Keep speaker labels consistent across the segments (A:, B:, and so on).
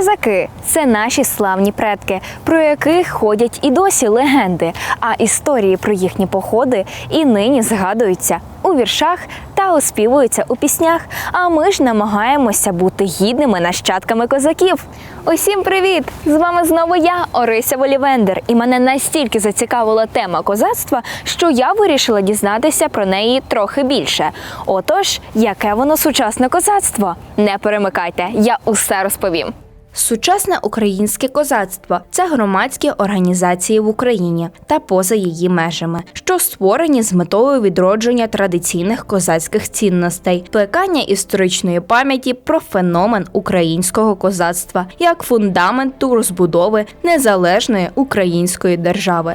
A: Козаки це наші славні предки, про яких ходять і досі легенди. А історії про їхні походи і нині згадуються у віршах та оспівуються у піснях. А ми ж намагаємося бути гідними нащадками козаків. Усім привіт! З вами знову я, Орися Волівендер, і мене настільки зацікавила тема козацтва, що я вирішила дізнатися про неї трохи більше. Отож, яке воно сучасне козацтво? Не перемикайте, я усе розповім.
B: Сучасне українське козацтво це громадські організації в Україні та поза її межами, що створені з метою відродження традиційних козацьких цінностей, плекання історичної пам'яті про феномен українського козацтва як фундаменту розбудови незалежної української держави.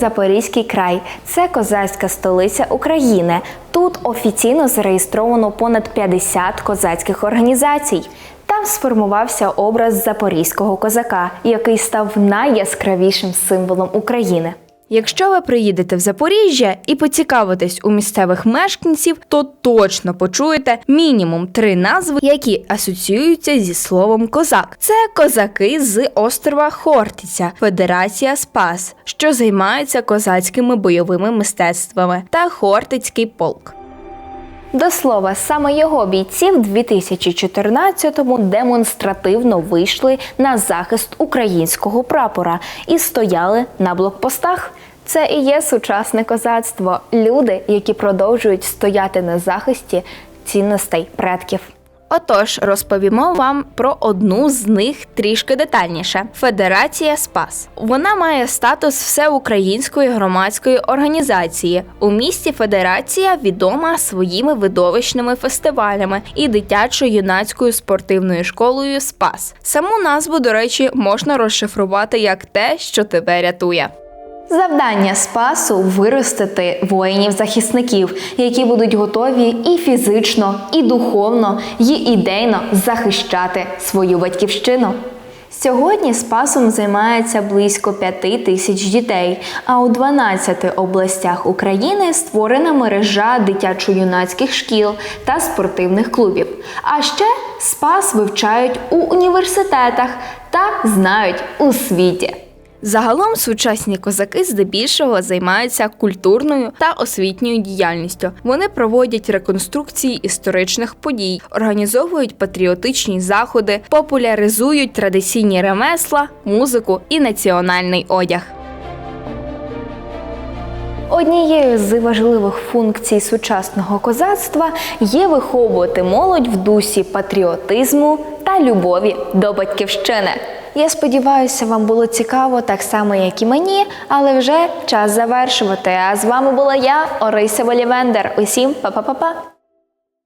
A: Запорізький край це козацька столиця України. Тут офіційно зареєстровано понад 50 козацьких організацій. Там сформувався образ запорізького козака, який став найяскравішим символом України.
B: Якщо ви приїдете в Запоріжжя і поцікавитесь у місцевих мешканців, то точно почуєте мінімум три назви, які асоціюються зі словом козак. Це козаки з острова Хортиця, Федерація Спас, що займається козацькими бойовими мистецтвами, та Хортицький полк.
A: До слова, саме його бійці в 2014-му демонстративно вийшли на захист українського прапора і стояли на блокпостах. Це і є сучасне козацтво. Люди, які продовжують стояти на захисті цінностей предків.
B: Отож, розповімо вам про одну з них трішки детальніше: Федерація Спас. Вона має статус всеукраїнської громадської організації. У місті Федерація відома своїми видовищними фестивалями і дитячо-юнацькою спортивною школою Спас. Саму назву, до речі, можна розшифрувати як те, що тебе рятує.
A: Завдання спасу виростити воїнів-захисників, які будуть готові і фізично, і духовно, і ідейно захищати свою батьківщину. Сьогодні спасом займається близько п'яти тисяч дітей, а у 12 областях України створена мережа дитячо-юнацьких шкіл та спортивних клубів. А ще спас вивчають у університетах та знають у світі.
B: Загалом сучасні козаки здебільшого займаються культурною та освітньою діяльністю. Вони проводять реконструкції історичних подій, організовують патріотичні заходи, популяризують традиційні ремесла, музику і національний одяг.
A: Однією з важливих функцій сучасного козацтва є виховувати молодь в дусі патріотизму та любові до батьківщини. Я сподіваюся, вам було цікаво так само, як і мені, але вже час завершувати. А з вами була я, Орися Волівендер. Усім па-па-па-па!